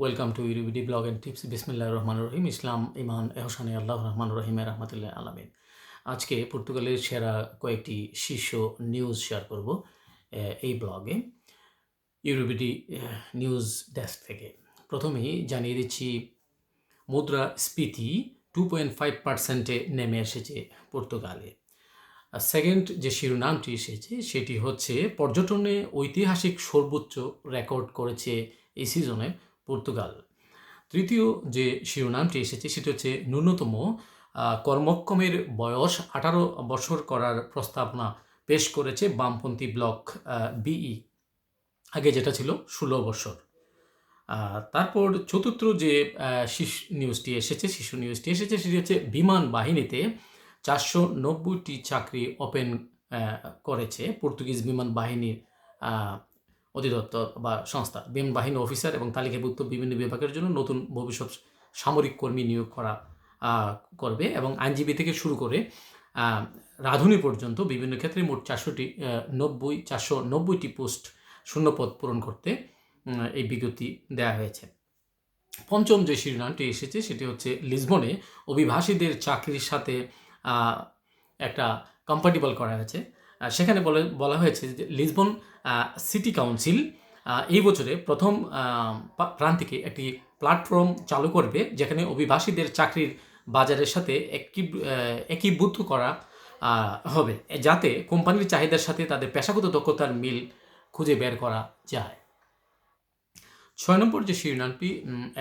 Welcome to ইউরিবিডি blog and tips বিসমিল্লাহ রহমান রহিম ইসলাম ইমান এহসানি আল্লাহ রহমান রহিম রহমতুল্লাহ আলমিন আজকে পর্তুগালের সেরা কয়েকটি শীর্ষ নিউজ শেয়ার করব এই ব্লগে ইউরিবিডি নিউজ ডেস্ক থেকে। প্রথমেই জানিয়ে দিচ্ছি মুদ্রাস্ফীতি টু পয়েন্ট ফাইভ পার্সেন্টে নেমে এসেছে পর্তুগালে সেকেন্ড যে শিরোনামটি এসেছে, সেটি হচ্ছে পর্যটনে ঐতিহাসিক সর্বোচ্চ রেকর্ড করেছে এই সিজনে পর্তুগাল। তৃতীয় যে শিরোনামটি এসেছে, সেটি হচ্ছে ন্যূনতম কর্মক্ষমের বয়স আঠারো বছর করার প্রস্তাবনা পেশ করেছে বামপন্থী ব্লক বিই আগে যেটা ছিল ষোলো বছর। তারপর চতুর্থ যে শিশু নিউজটি এসেছে শিশু নিউজটি এসেছে, সেটি হচ্ছে বিমান বাহিনীতে চারশো নব্বইটি চাকরি ওপেন করেছে পর্তুগিজ বিমান বাহিনীর অধিদপ্তর বা সংস্থা, বিমান বাহিনী অফিসার এবং তালিকাভুক্ত বিভিন্ন বিভাগের জন্য নতুন ভবিষ্যৎ সামরিক কর্মী নিয়োগ করা করবে এবং আইনজীবী থেকে শুরু করে রাঁধুনি পর্যন্ত বিভিন্ন ক্ষেত্রে মোট চারশোটি নব্বই, চারশো নব্বইটি পোস্ট শূন্যপদ পূরণ করতে এই বিজ্ঞপ্তি দেওয়া হয়েছে। পঞ্চম যে শিরোনামটি এসেছে সেটি হচ্ছে লিসবনে অভিবাসীদের চাকরির সাথে একটা কম্পার্টেবল করা হয়েছে। সেখানে বলে, বলা হয়েছে যে লিসবন সিটি কাউন্সিল এই বছরে প্রথম প্রান্তিকে একটি প্ল্যাটফর্ম চালু করবে যেখানে অভিবাসীদের চাকরির বাজারের সাথে একই একীভূত করা হবে, যাতে কোম্পানির চাহিদার সাথে তাদের পেশাগত দক্ষতার মিল খুঁজে বের করা যায়। ছয় নম্বর যে শিরোনামটি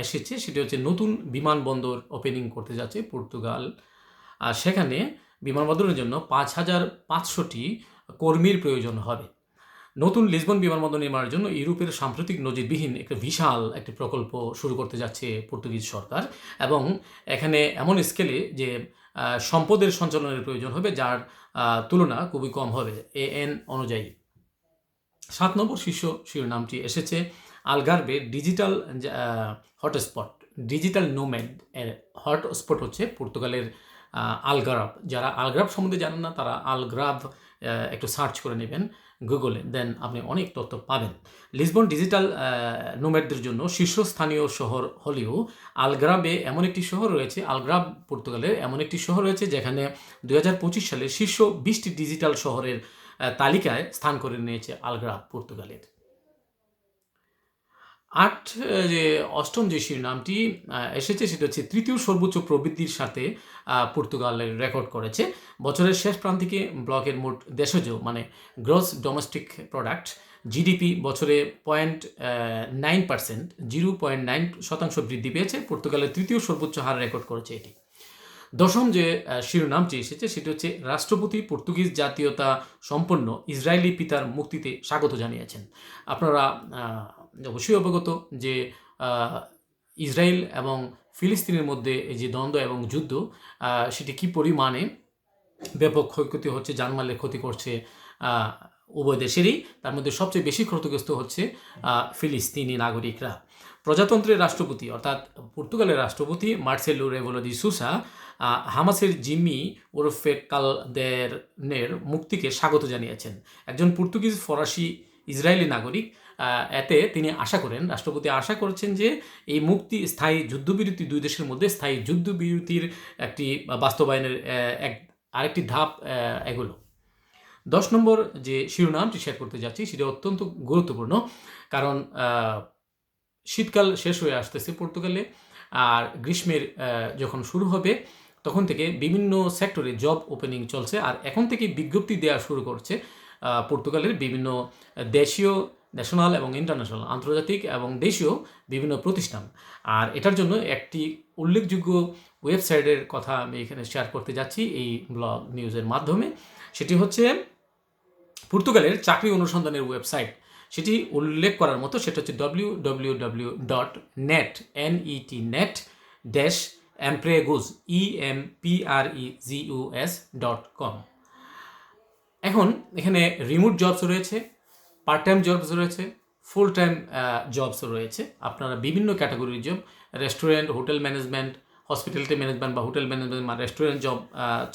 এসেছে সেটি হচ্ছে নতুন বিমানবন্দর ওপেনিং করতে যাচ্ছে পর্তুগাল। আর সেখানে বিমানবন্দরের জন্য পাঁচ হাজার পাঁচশোটি কর্মীর প্রয়োজন হবে। নতুন লিসবন বিমানবন্দর নির্মাণের জন্য ইউরোপের সাম্প্রতিক নজিরবিহীন একটা বিশাল একটি প্রকল্প শুরু করতে যাচ্ছে পর্তুগিজ সরকার এবং এখানে এমন স্কেলে যে সম্পদের সঞ্চালনের প্রয়োজন হবে যার তুলনা খুবই কম হবে এ এন অনুযায়ী। সাত নম্বর শীর্ষ শিরোনামটি এসেছে Algarve digital hotspot, digital nomad এর হটস্পট হচ্ছে পর্তুগালের আলগারাব যারা আলগ্রাব সম্বন্ধে জানেন না, তারা আলগ্রাব একটু সার্চ করে নেবেন গুগলে দেন আপনি অনেক তথ্য পাবেন। লিসবন ডিজিটাল নোম্যাডদের জন্য শীর্ষস্থানীয় শহর হলেও আলগ্রাবে এমন একটি শহর রয়েছে আলগ্রাব পর্তুগালের এমন একটি শহর রয়েছে, যেখানে দু হাজার পঁচিশ সালে শীর্ষ বিশটি ডিজিটাল শহরের তালিকায় স্থান করে নিয়েছে আলগ্রাব পর্তুগালের। আট যে অষ্টম যে শিরোনামটি এসেছে সেটা হচ্ছে তৃতীয় সর্বোচ্চ প্রবৃদ্ধির সাথে পর্তুগালের রেকর্ড করেছে। বছরের শেষ প্রান্তিকে ব্লকের মোট দেশজ মানে গ্রস ডোমেস্টিক প্রোডাক্ট, জিডিপি বছরে point nine percent, zero point nine শতাংশ বৃদ্ধি পেয়েছে। পর্তুগালের তৃতীয় সর্বোচ্চ হার রেকর্ড করেছে এটি। দশম যে শিরোনামটি এসেছে সেটি হচ্ছে রাষ্ট্রপতি পর্তুগিজ জাতীয়তা সম্পন্ন ইসরায়েলি পিতার মুক্তিতে স্বাগত জানিয়েছেন। আপনারা অবশ্যই অবগত যে ইসরায়েল এবং ফিলিস্তিনের মধ্যে যে দ্বন্দ্ব এবং যুদ্ধ সেটি কী পরিমাণে ব্যাপক ক্ষয়ক্ষতি হচ্ছে জানমালের ক্ষতি করছে উভয় দেশেরই? তার মধ্যে সবচেয়ে বেশি ক্ষতিগ্রস্ত হচ্ছে ফিলিস্তিনি নাগরিকরা। প্রজাতন্ত্রের রাষ্ট্রপতি, অর্থাৎ পর্তুগালের রাষ্ট্রপতি মার্সেলো রেভোলো দি সুসা হামাসের জিম্মি ওরফে কালদের মুক্তিকে স্বাগত জানিয়েছেন। একজন পর্তুগিজ ফরাসি ইসরায়েলি নাগরিক এতে তিনি আশা করেন, রাষ্ট্রপতি আশা করেছেন যে এই মুক্তি স্থায়ী যুদ্ধবিরতি দুই দেশের মধ্যে স্থায়ী যুদ্ধবিরতির একটি বাস্তবায়নের এক, আরেকটি ধাপ এগুলো। দশ নম্বর যে শিরোনামটি শেয়ার করতে যাচ্ছি সেটা অত্যন্ত গুরুত্বপূর্ণ কারণ শীতকাল শেষ হয়ে আসতেছে পর্তুগালে আর গ্রীষ্মের যখন শুরু হবে তখন থেকে বিভিন্ন সেক্টরে জব ওপেনিং চলছে আর এখন থেকে বিজ্ঞপ্তি দেওয়া শুরু করছে পর্তুগালের বিভিন্ন দেশীয় ন্যাশনাল এবং ইন্টারন্যাশনাল আন্তর্জাতিক এবং দেশীয় বিভিন্ন প্রতিষ্ঠান। আর এটার জন্য একটি উল্লেখযোগ্য ওয়েবসাইটের কথা আমি এখানে শেয়ার করতে যাচ্ছি এই ব্লগ নিউজের মাধ্যমে। সেটি হচ্ছে পর্তুগালের চাকরি অনুসন্ধানের ওয়েবসাইট। সেটি উল্লেখ করার মতো সেটা হচ্ছে W W W dot net N E T net dash empregos E M P R E G S dot com এখন এখানে রিমোট জবস রয়েছে পার্ট টাইম জবস রয়েছে ফুল টাইম জবস রয়েছে। আপনারা বিভিন্ন ক্যাটাগরির job restaurant hotel management hospitality management বা hotel management বা রেস্টুরেন্ট জব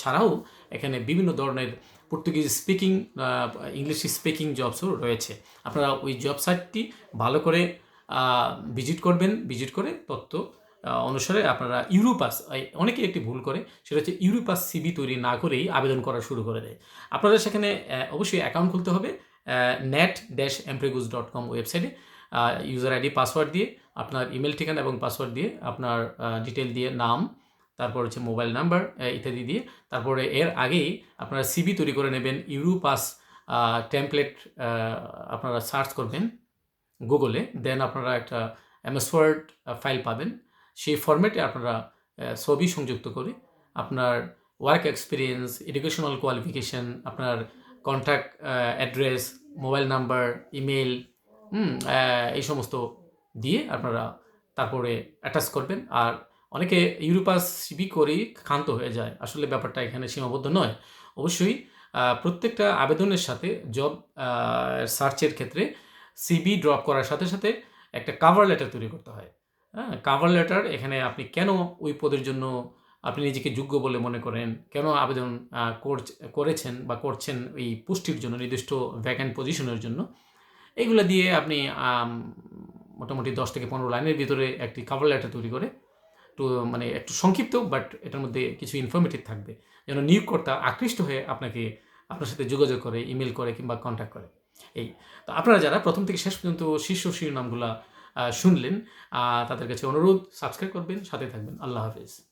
ছাড়াও এখানে বিভিন্ন ধরনের পর্তুগিজ স্পিকিং ইংলিশ স্পিকিং জবসও রয়েছে। আপনারা ওই জব সাইটটি ভালো করে ভিজিট করবেন ভিজিট করে তথ্য অনুসারে আপনারা ইউরোপাস অনেকে একটি ভুল করে, সেটা হচ্ছে ইউরোপাস সিবি তৈরি না করেই আবেদন করা শুরু করে দেয়। আপনাদের সেখানে অবশ্যই অ্যাকাউন্ট খুলতে হবে net dash empregos dot com ওয়েবসাইটে ইউজার আইডি পাসওয়ার্ড দিয়ে, আপনার ইমেল ঠিকানা এবং পাসওয়ার্ড দিয়ে, আপনার ডিটেল দিয়ে নাম, তারপর হচ্ছে মোবাইল নাম্বার ইত্যাদি দিয়ে, তারপরে এর আগেই আপনারা সিবি তৈরি করে নেবেন, ইউরোপাস টেমপ্লেট আপনারা সার্চ করবেন গুগলে দেন আপনারা একটা এমএস ওয়ার্ড ফাইল পাবেন। সেই ফরম্যাটে আপনারা ছবি সংযুক্ত করে আপনার ওয়ার্ক এক্সপিরিয়েন্স এডুকেশনাল কোয়ালিফিকেশন আপনার contact address mobile number email এই সমস্ত দিয়ে আপনারা তারপরে অ্যাটাচ করবেন। আর অনেকে ইউরোপাস সিবি করেই ক্ষান্ত হয়ে যায়। আসলে ব্যাপারটা এখানে সীমাবদ্ধ নয়। অবশ্যই প্রত্যেকটা আবেদনের সাথে জব সার্চের ক্ষেত্রে সিবি ড্রপ করার সাথে সাথে একটা কাভার লেটার তৈরি করতে হয়। হ্যাঁ কাভার লেটার এখানে আপনি কেন ওই পদের জন্য আপনি নিজেকে যোগ্য বলে মনে করেন? কেন আবেদন করেছেন বা করছেন এই পুষ্টির জন্য, নির্দিষ্ট ভ্যাকেন্ট পজিশনের জন্য? এগুলো দিয়ে আপনি মোটামুটি দশ থেকে পনেরো লাইনের ভিতরে একটি কাভার লেটার তৈরি করে একটু মানে একটু সংক্ষিপ্ত বাট এটার মধ্যে কিছু ইনফরমেটিভ থাকবে। যেন নিয়োগকর্তা আকৃষ্ট হয়ে আপনাকে আপনার সাথে যোগাযোগ করে ইমেল করে কিংবা কন্ট্যাক্ট করে। এই, তো আপনারা যারা প্রথম থেকে শেষ পর্যন্ত শীর্ষ শিরোনামগুলো শুনলেন। তাদের কাছে অনুরোধ সাবস্ক্রাইব করবেন সাথে থাকবেন। আল্লাহ হাফিজ।